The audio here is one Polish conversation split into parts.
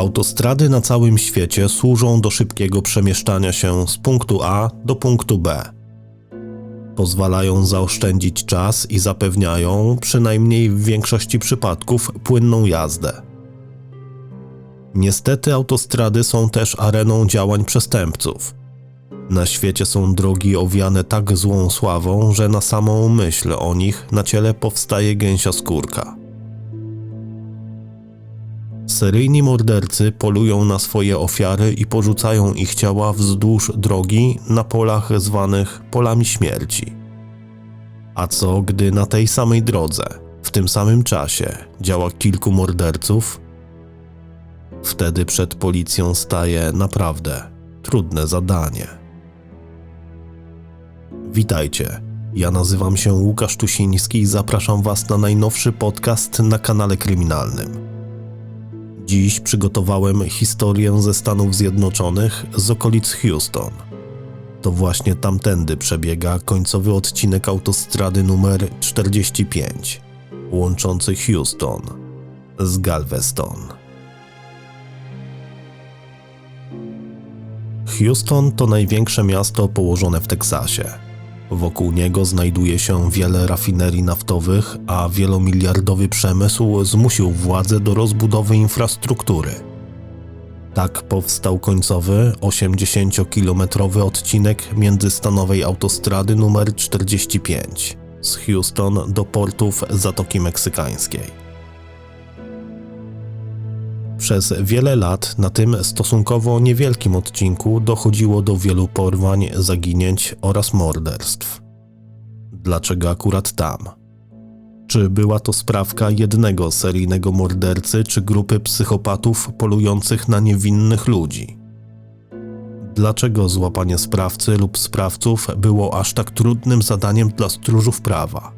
Autostrady na całym świecie służą do szybkiego przemieszczania się z punktu A do punktu B. Pozwalają zaoszczędzić czas i zapewniają, przynajmniej w większości przypadków, płynną jazdę. Niestety autostrady są też areną działań przestępców. Na świecie są drogi owiane tak złą sławą, że na samą myśl o nich na ciele powstaje gęsia skórka. Seryjni mordercy polują na swoje ofiary i porzucają ich ciała wzdłuż drogi na polach zwanych polami śmierci. A co gdy na tej samej drodze, w tym samym czasie, działa kilku morderców? Wtedy przed policją staje naprawdę trudne zadanie. Witajcie. Ja nazywam się Łukasz Tusiński i zapraszam Was na najnowszy podcast na kanale kryminalnym. Dziś przygotowałem historię ze Stanów Zjednoczonych z okolic Houston. To właśnie tamtędy przebiega końcowy odcinek autostrady numer 45, łączący Houston z Galveston. Houston to największe miasto położone w Teksasie. Wokół niego znajduje się wiele rafinerii naftowych, a wielomiliardowy przemysł zmusił władze do rozbudowy infrastruktury. Tak powstał końcowy 80-kilometrowy odcinek międzystanowej autostrady numer 45 z Houston do portów Zatoki Meksykańskiej. Przez wiele lat na tym stosunkowo niewielkim odcinku dochodziło do wielu porwań, zaginięć oraz morderstw. Dlaczego akurat tam? Czy była to sprawka jednego seryjnego mordercy, czy grupy psychopatów polujących na niewinnych ludzi? Dlaczego złapanie sprawcy lub sprawców było aż tak trudnym zadaniem dla stróżów prawa?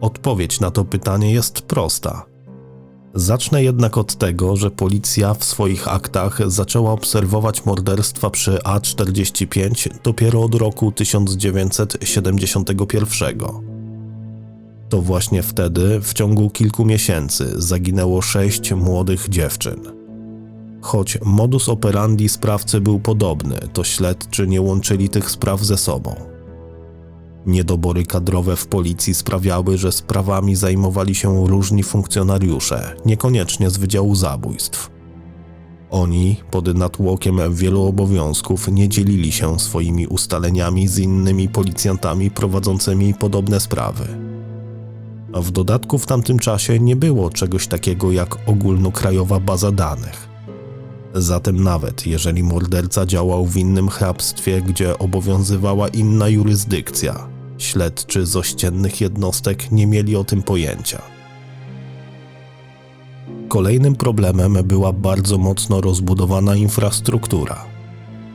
Odpowiedź na to pytanie jest prosta Zacznę jednak od tego, że policja w swoich aktach zaczęła obserwować morderstwa przy A45 dopiero od roku 1971. To właśnie wtedy, w ciągu kilku miesięcy, zaginęło sześć młodych dziewczyn. Choć modus operandi sprawcy był podobny, to śledczy nie łączyli tych spraw ze sobą. Niedobory kadrowe w policji sprawiały, że sprawami zajmowali się różni funkcjonariusze, niekoniecznie z Wydziału Zabójstw. Oni, pod natłokiem wielu obowiązków, nie dzielili się swoimi ustaleniami z innymi policjantami prowadzącymi podobne sprawy. A w dodatku w tamtym czasie nie było czegoś takiego jak ogólnokrajowa baza danych. Zatem nawet jeżeli morderca działał w innym hrabstwie, gdzie obowiązywała inna jurysdykcja, Śledczy z ościennych jednostek nie mieli o tym pojęcia. Kolejnym problemem była bardzo mocno rozbudowana infrastruktura.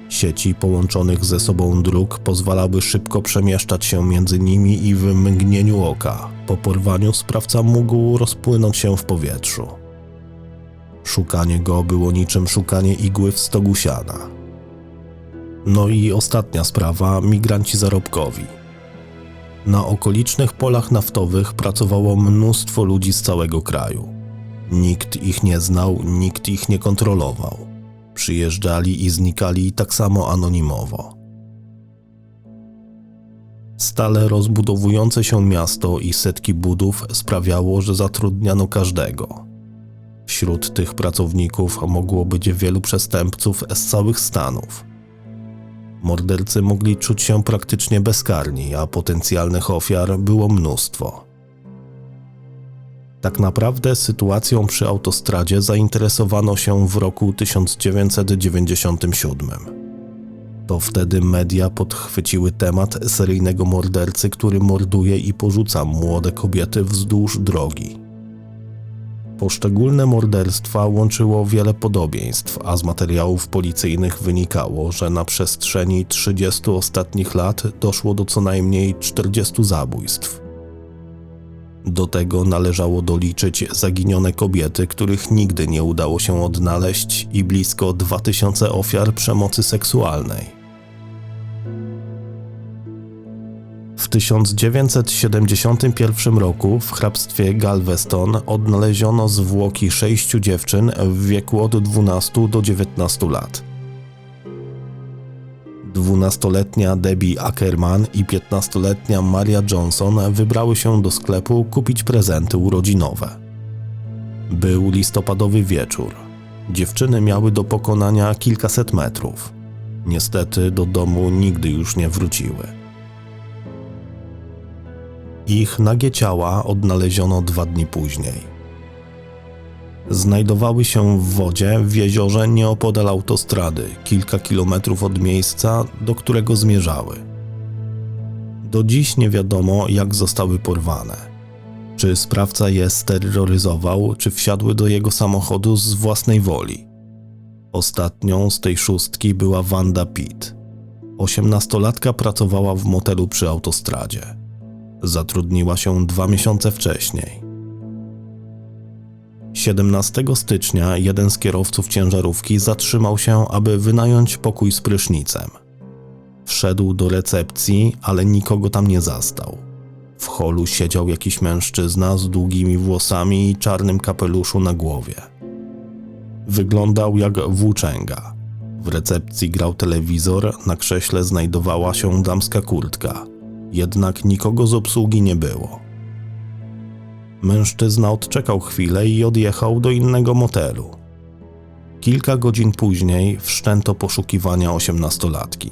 Sieci połączonych ze sobą dróg pozwalały szybko przemieszczać się między nimi i w mgnieniu oka. Po porwaniu sprawca mógł rozpłynąć się w powietrzu. Szukanie go było niczym szukanie igły w stogu siana. No i ostatnia sprawa migranci zarobkowi. Na okolicznych polach naftowych pracowało mnóstwo ludzi z całego kraju. Nikt ich nie znał, nikt ich nie kontrolował. Przyjeżdżali i znikali tak samo anonimowo. Stale rozbudowujące się miasto i setki budów sprawiało, że zatrudniano każdego. Wśród tych pracowników mogło być wielu przestępców z całych Stanów – Mordercy mogli czuć się praktycznie bezkarni, a potencjalnych ofiar było mnóstwo. Tak naprawdę sytuacją przy autostradzie zainteresowano się w roku 1997. To wtedy media podchwyciły temat seryjnego mordercy, który morduje i porzuca młode kobiety wzdłuż drogi. Poszczególne morderstwa łączyło wiele podobieństw, a z materiałów policyjnych wynikało, że na przestrzeni 30 ostatnich lat doszło do co najmniej 40 zabójstw. Do tego należało doliczyć zaginione kobiety, których nigdy nie udało się odnaleźć, i blisko 2000 ofiar przemocy seksualnej. 1971 roku w hrabstwie Galveston odnaleziono zwłoki sześciu dziewczyn w wieku od 12 do 19 lat. 12-letnia Debbie Ackerman i 15-letnia Maria Johnson wybrały się do sklepu kupić prezenty urodzinowe. Był listopadowy wieczór. Dziewczyny miały do pokonania kilkaset metrów. Niestety do domu nigdy już nie wróciły. Ich nagie ciała odnaleziono dwa dni później. Znajdowały się w wodzie w jeziorze nieopodal autostrady, kilka kilometrów od miejsca, do którego zmierzały. Do dziś nie wiadomo, jak zostały porwane. Czy sprawca je steroryzował, czy wsiadły do jego samochodu z własnej woli. Ostatnią z tej szóstki była Wanda Pitt. Osiemnastolatka pracowała w motelu przy autostradzie. Zatrudniła się dwa miesiące wcześniej. 17 stycznia jeden z kierowców ciężarówki zatrzymał się, aby wynająć pokój z prysznicem. Wszedł do recepcji, ale nikogo tam nie zastał. W holu siedział jakiś mężczyzna z długimi włosami i czarnym kapeluszu na głowie. Wyglądał jak włóczęga. W recepcji grał telewizor, na krześle znajdowała się damska kurtka. Jednak nikogo z obsługi nie było. Mężczyzna odczekał chwilę i odjechał do innego motelu. Kilka godzin później wszczęto poszukiwania osiemnastolatki.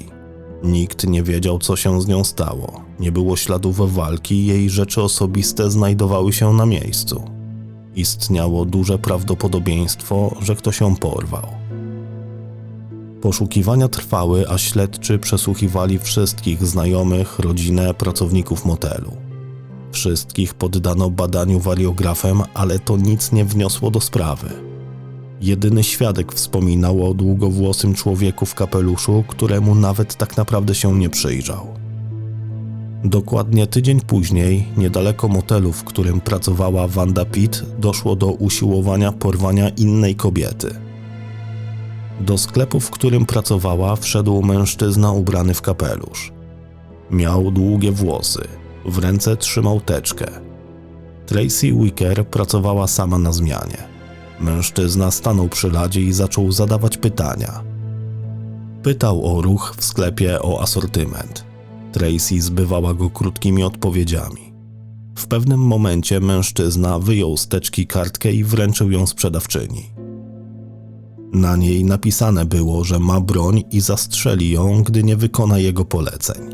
Nikt nie wiedział, co się z nią stało. Nie było śladów walki, jej rzeczy osobiste znajdowały się na miejscu. Istniało duże prawdopodobieństwo, że ktoś ją porwał. Poszukiwania trwały, a śledczy przesłuchiwali wszystkich znajomych, rodzinę, pracowników motelu. Wszystkich poddano badaniu wariografem, ale to nic nie wniosło do sprawy. Jedyny świadek wspominał o długowłosym człowieku w kapeluszu, któremu nawet tak naprawdę się nie przyjrzał. Dokładnie tydzień później, niedaleko motelu, w którym pracowała Wanda Pitt, doszło do usiłowania porwania innej kobiety. Do sklepu, w którym pracowała, wszedł mężczyzna ubrany w kapelusz. Miał długie włosy, w ręce trzymał teczkę. Tracy Wicker pracowała sama na zmianie. Mężczyzna stanął przy ladzie i zaczął zadawać pytania. Pytał o ruch w sklepie, o asortyment. Tracy zbywała go krótkimi odpowiedziami. W pewnym momencie mężczyzna wyjął z teczki kartkę i wręczył ją sprzedawczyni. Na niej napisane było, że ma broń i zastrzeli ją, gdy nie wykona jego poleceń.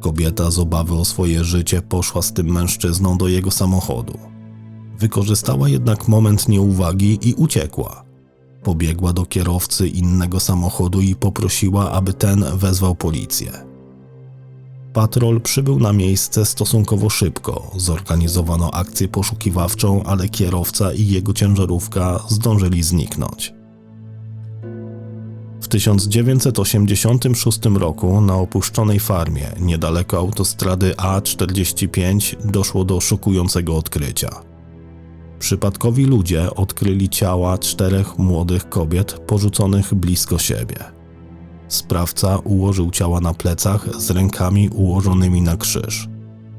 Kobieta z obawy o swoje życie poszła z tym mężczyzną do jego samochodu. Wykorzystała jednak moment nieuwagi i uciekła. Pobiegła do kierowcy innego samochodu i poprosiła, aby ten wezwał policję. Patrol przybył na miejsce stosunkowo szybko. Zorganizowano akcję poszukiwawczą, ale kierowca i jego ciężarówka zdążyli zniknąć. W 1986 roku na opuszczonej farmie niedaleko autostrady A45 doszło do szokującego odkrycia. Przypadkowi ludzie odkryli ciała czterech młodych kobiet porzuconych blisko siebie. Sprawca ułożył ciała na plecach z rękami ułożonymi na krzyż.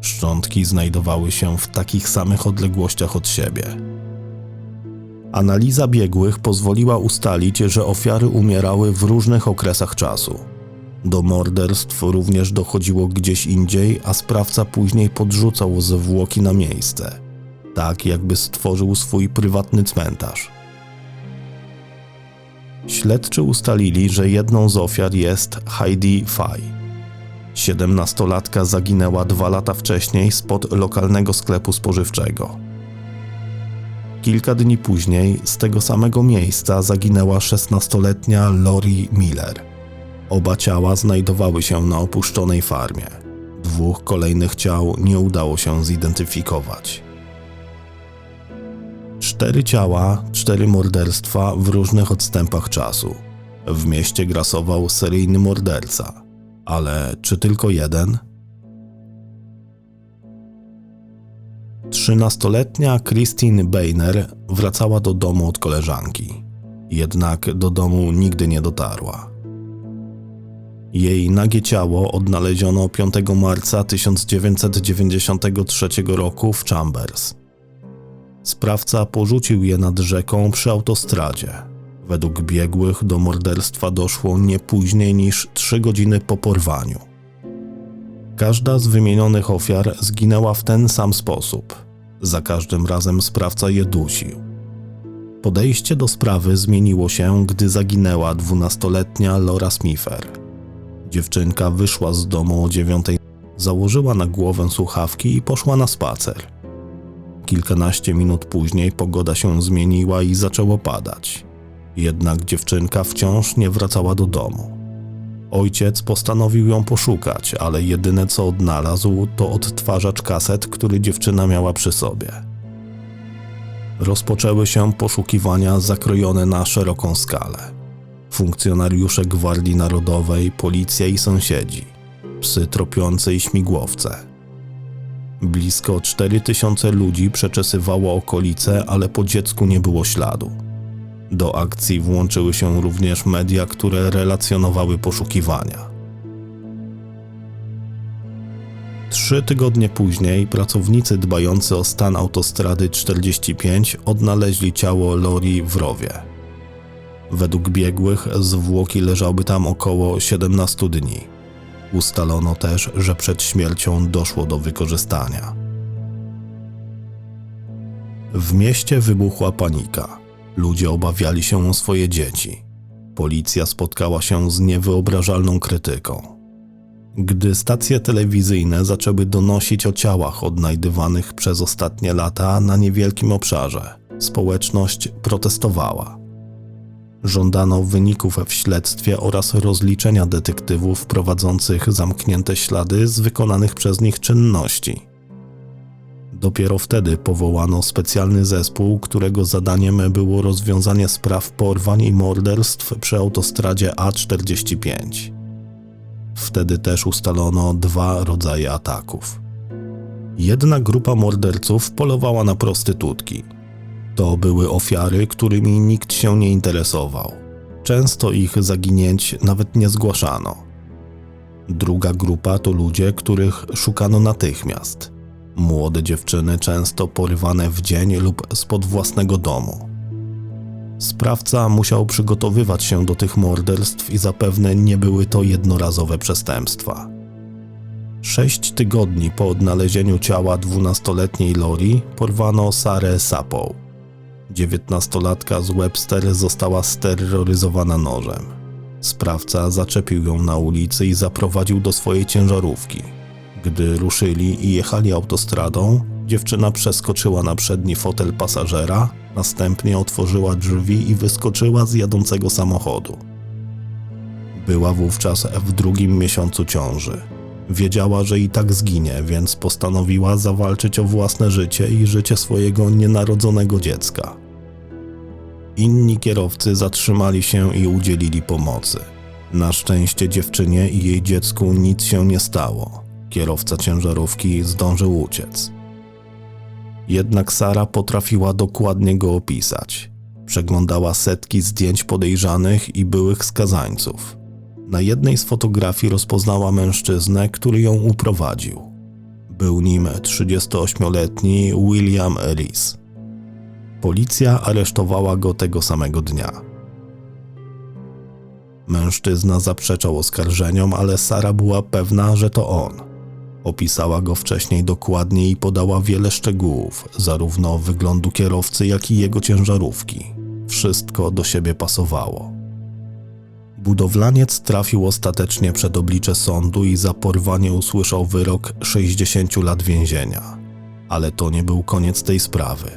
Szczątki znajdowały się w takich samych odległościach od siebie. Analiza biegłych pozwoliła ustalić, że ofiary umierały w różnych okresach czasu. Do morderstw również dochodziło gdzieś indziej, a sprawca później podrzucał zwłoki na miejsce, tak jakby stworzył swój prywatny cmentarz. Śledczy ustalili, że jedną z ofiar jest Heidi Fay. Siedemnastolatka zaginęła dwa lata wcześniej spod lokalnego sklepu spożywczego. Kilka dni później z tego samego miejsca zaginęła 16-letnia Lori Miller. Oba ciała znajdowały się na opuszczonej farmie. Dwóch kolejnych ciał nie udało się zidentyfikować. Cztery ciała, cztery morderstwa w różnych odstępach czasu. W mieście grasował seryjny morderca. Ale czy tylko jeden? Trzynastoletnia Christine Beiner wracała do domu od koleżanki. Jednak do domu nigdy nie dotarła. Jej nagie ciało odnaleziono 5 marca 1993 roku w Chambers. Sprawca porzucił je nad rzeką przy autostradzie. Według biegłych do morderstwa doszło nie później niż 3 godziny po porwaniu. Każda z wymienionych ofiar zginęła w ten sam sposób. Za każdym razem sprawca je dusił. Podejście do sprawy zmieniło się, gdy zaginęła dwunastoletnia Laura Smither. Dziewczynka wyszła z domu o dziewiątej, założyła na głowę słuchawki i poszła na spacer. Kilkanaście minut później pogoda się zmieniła i zaczęło padać. Jednak dziewczynka wciąż nie wracała do domu. Ojciec postanowił ją poszukać, ale jedyne co odnalazł to odtwarzacz kaset, który dziewczyna miała przy sobie. Rozpoczęły się poszukiwania zakrojone na szeroką skalę. Funkcjonariusze Gwardii Narodowej, policja i sąsiedzi, psy tropiące i śmigłowce. Blisko 4000 ludzi przeczesywało okolice, ale po dziecku nie było śladu. Do akcji włączyły się również media, które relacjonowały poszukiwania. Trzy tygodnie później pracownicy dbający o stan autostrady 45 odnaleźli ciało Lori w rowie. Według biegłych zwłoki leżały tam około 17 dni. Ustalono też, że przed śmiercią doszło do wykorzystania. W mieście wybuchła panika. Ludzie obawiali się o swoje dzieci. Policja spotkała się z niewyobrażalną krytyką. Gdy stacje telewizyjne zaczęły donosić o ciałach odnajdywanych przez ostatnie lata na niewielkim obszarze, społeczność protestowała. Żądano wyników w śledztwie oraz rozliczenia detektywów prowadzących zamknięte ślady z wykonanych przez nich czynności. Dopiero wtedy powołano specjalny zespół, którego zadaniem było rozwiązanie spraw porwań i morderstw przy autostradzie A45. Wtedy też ustalono dwa rodzaje ataków. Jedna grupa morderców polowała na prostytutki. To były ofiary, którymi nikt się nie interesował. Często ich zaginięć nawet nie zgłaszano. Druga grupa to ludzie, których szukano natychmiast. Młode dziewczyny, często porywane w dzień lub spod własnego domu. Sprawca musiał przygotowywać się do tych morderstw i zapewne nie były to jednorazowe przestępstwa. Sześć tygodni po odnalezieniu ciała dwunastoletniej Lori porwano Sarę Sapow. Dziewiętnastolatka z Webster została steroryzowana nożem. Sprawca zaczepił ją na ulicy i zaprowadził do swojej ciężarówki. Gdy ruszyli i jechali autostradą, dziewczyna przeskoczyła na przedni fotel pasażera, następnie otworzyła drzwi i wyskoczyła z jadącego samochodu. Była wówczas w drugim miesiącu ciąży. Wiedziała, że i tak zginie, więc postanowiła zawalczyć o własne życie i życie swojego nienarodzonego dziecka. Inni kierowcy zatrzymali się i udzielili pomocy. Na szczęście dziewczynie i jej dziecku nic się nie stało. Kierowca ciężarówki zdążył uciec. Jednak Sara potrafiła dokładnie go opisać. Przeglądała setki zdjęć podejrzanych i byłych skazańców. Na jednej z fotografii rozpoznała mężczyznę, który ją uprowadził. Był nim 38-letni William Ellis. Policja aresztowała go tego samego dnia. Mężczyzna zaprzeczał oskarżeniom, ale Sara była pewna, że to on. Opisała go wcześniej dokładnie i podała wiele szczegółów, zarówno wyglądu kierowcy, jak i jego ciężarówki. Wszystko do siebie pasowało. Budowlaniec trafił ostatecznie przed oblicze sądu i za porwanie usłyszał wyrok 60 lat więzienia. Ale to nie był koniec tej sprawy.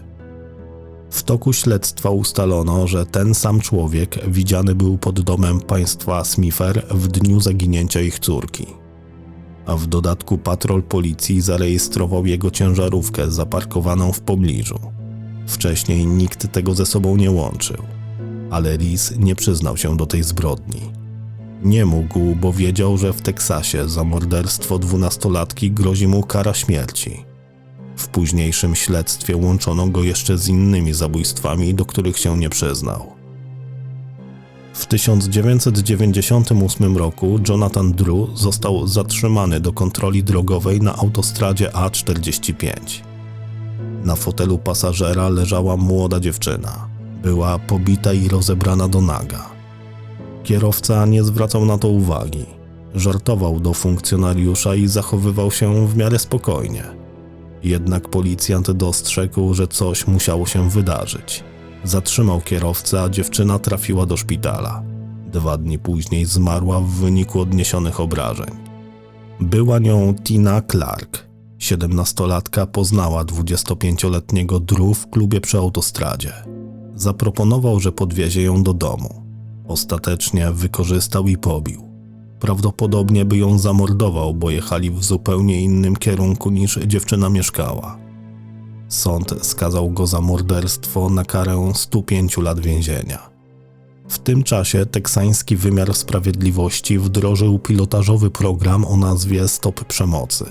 W toku śledztwa ustalono, że ten sam człowiek widziany był pod domem państwa Smither w dniu zaginięcia ich córki a w dodatku patrol policji zarejestrował jego ciężarówkę zaparkowaną w pobliżu. Wcześniej nikt tego ze sobą nie łączył, ale Lis nie przyznał się do tej zbrodni. Nie mógł, bo wiedział, że w Teksasie za morderstwo dwunastolatki grozi mu kara śmierci. W późniejszym śledztwie łączono go jeszcze z innymi zabójstwami, do których się nie przyznał. W 1998 roku Jonathan Drew został zatrzymany do kontroli drogowej na autostradzie A45. Na fotelu pasażera leżała młoda dziewczyna. Była pobita i rozebrana do naga. Kierowca nie zwracał na to uwagi. Żartował do funkcjonariusza i zachowywał się w miarę spokojnie. Jednak policjant dostrzegł, że coś musiało się wydarzyć. Zatrzymał kierowcę, a dziewczyna trafiła do szpitala. Dwa dni później zmarła w wyniku odniesionych obrażeń. Była nią Tina Clark. Siedemnastolatka poznała 25-letniego Drew w klubie przy autostradzie. Zaproponował, że podwiezie ją do domu. Ostatecznie wykorzystał i pobił. Prawdopodobnie by ją zamordował, bo jechali w zupełnie innym kierunku niż dziewczyna mieszkała. Sąd skazał go za morderstwo na karę 105 lat więzienia. W tym czasie teksański wymiar sprawiedliwości wdrożył pilotażowy program o nazwie Stop Przemocy.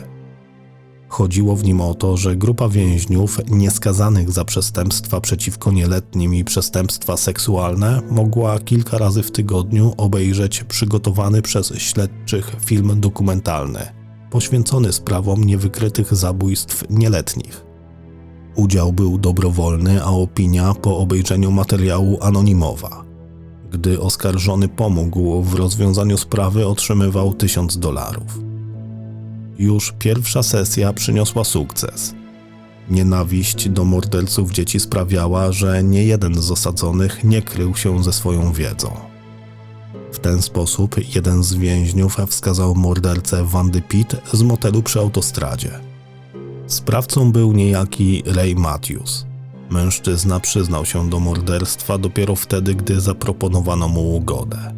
Chodziło w nim o to, że grupa więźniów nieskazanych za przestępstwa przeciwko nieletnim i przestępstwa seksualne mogła kilka razy w tygodniu obejrzeć przygotowany przez śledczych film dokumentalny poświęcony sprawom niewykrytych zabójstw nieletnich. Udział był dobrowolny, a opinia po obejrzeniu materiału anonimowa. Gdy oskarżony pomógł w rozwiązaniu sprawy, otrzymywał 1000 dolarów. Już pierwsza sesja przyniosła sukces. Nienawiść do morderców dzieci sprawiała, że nie jeden z osadzonych nie krył się ze swoją wiedzą. W ten sposób jeden z więźniów wskazał mordercę Wandy Pitt z motelu przy autostradzie. Sprawcą był niejaki Ray Matthews. Mężczyzna przyznał się do morderstwa dopiero wtedy, gdy zaproponowano mu ugodę.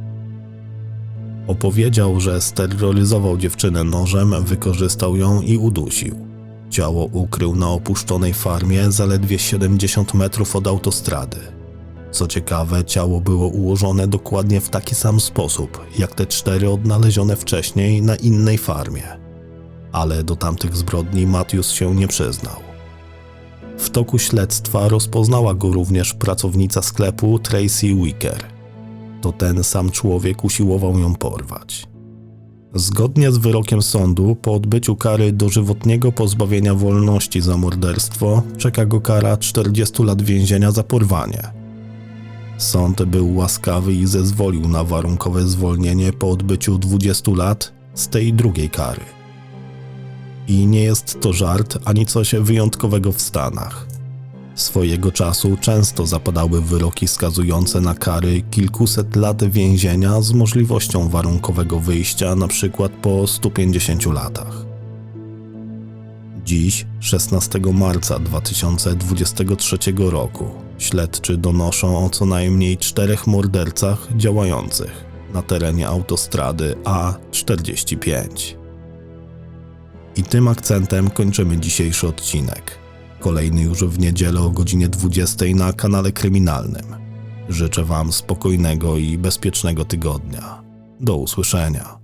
Opowiedział, że steroryzował dziewczynę nożem, wykorzystał ją i udusił. Ciało ukrył na opuszczonej farmie zaledwie 70 metrów od autostrady. Co ciekawe, ciało było ułożone dokładnie w taki sam sposób, jak te cztery odnalezione wcześniej na innej farmie. Ale do tamtych zbrodni Matthews się nie przyznał. W toku śledztwa rozpoznała go również pracownica sklepu Tracy Wicker. To ten sam człowiek usiłował ją porwać. Zgodnie z wyrokiem sądu, po odbyciu kary dożywotniego pozbawienia wolności za morderstwo, czeka go kara 40 lat więzienia za porwanie. Sąd był łaskawy i zezwolił na warunkowe zwolnienie po odbyciu 20 lat z tej drugiej kary. I nie jest to żart ani coś wyjątkowego w Stanach. Swojego czasu często zapadały wyroki skazujące na kary kilkuset lat więzienia z możliwością warunkowego wyjścia, na przykład po 150 latach. Dziś, 16 marca 2023 roku, śledczy donoszą o co najmniej czterech mordercach działających na terenie autostrady A45. I tym akcentem kończymy dzisiejszy odcinek. Kolejny już w niedzielę o godzinie 20 na kanale kryminalnym. Życzę Wam spokojnego i bezpiecznego tygodnia. Do usłyszenia.